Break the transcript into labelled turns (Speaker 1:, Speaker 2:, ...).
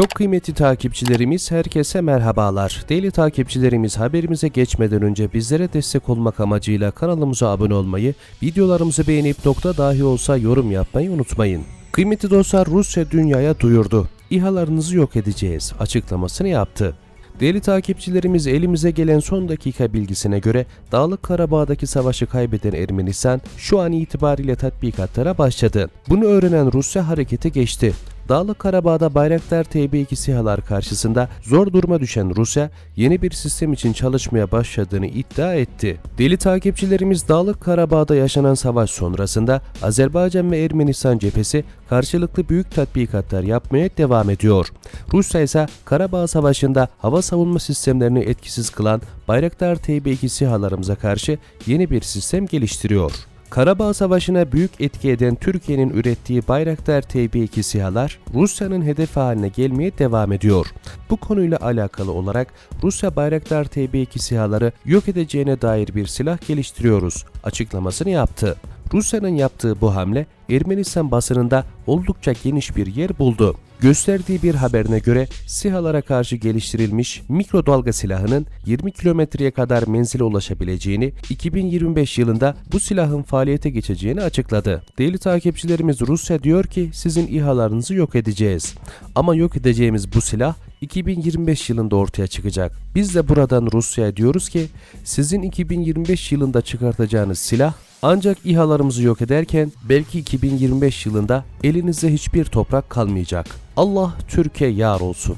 Speaker 1: Çok kıymetli takipçilerimiz herkese merhabalar. Değerli takipçilerimiz haberimize geçmeden önce bizlere destek olmak amacıyla kanalımıza abone olmayı, videolarımızı beğenip nokta dahi olsa yorum yapmayı unutmayın. Kıymetli dostlar Rusya dünyaya duyurdu. İHA'larınızı yok edeceğiz açıklamasını yaptı. Değerli takipçilerimiz elimize gelen son dakika bilgisine göre Dağlık Karabağ'daki savaşı kaybeden Ermenistan şu an itibariyle tatbikatlara başladı. Bunu öğrenen Rusya harekete geçti. Dağlık Karabağ'da Bayraktar TB2 SİHA'lar karşısında zor duruma düşen Rusya yeni bir sistem için çalışmaya başladığını iddia etti. Deli takipçilerimiz Dağlık Karabağ'da yaşanan savaş sonrasında Azerbaycan ve Ermenistan cephesi karşılıklı büyük tatbikatlar yapmaya devam ediyor. Rusya ise Karabağ Savaşı'nda hava savunma sistemlerini etkisiz kılan Bayraktar TB2 SİHA'larımıza karşı yeni bir sistem geliştiriyor. Karabağ Savaşı'na büyük etki eden Türkiye'nin ürettiği Bayraktar TB2 SİHA'lar Rusya'nın hedefi haline gelmeye devam ediyor. Bu konuyla alakalı olarak Rusya Bayraktar TB2 SİHA'ları yok edeceğine dair bir silah geliştiriyoruz açıklamasını yaptı. Rusya'nın yaptığı bu hamle Ermenistan basınında oldukça geniş bir yer buldu. Gösterdiği bir haberine göre SİHA'lara karşı geliştirilmiş mikrodalga silahının 20 kilometreye kadar menzile ulaşabileceğini, 2025 yılında bu silahın faaliyete geçeceğini açıkladı. Değerli takipçilerimiz Rusya diyor ki sizin İHA'larınızı yok edeceğiz. Ama yok edeceğimiz bu silah 2025 yılında ortaya çıkacak. Biz de buradan Rusya'ya diyoruz ki sizin 2025 yılında çıkartacağınız silah ancak İHA'larımızı yok ederken belki 2025 yılında elinizde hiçbir toprak kalmayacak. Allah Türkiye yar olsun.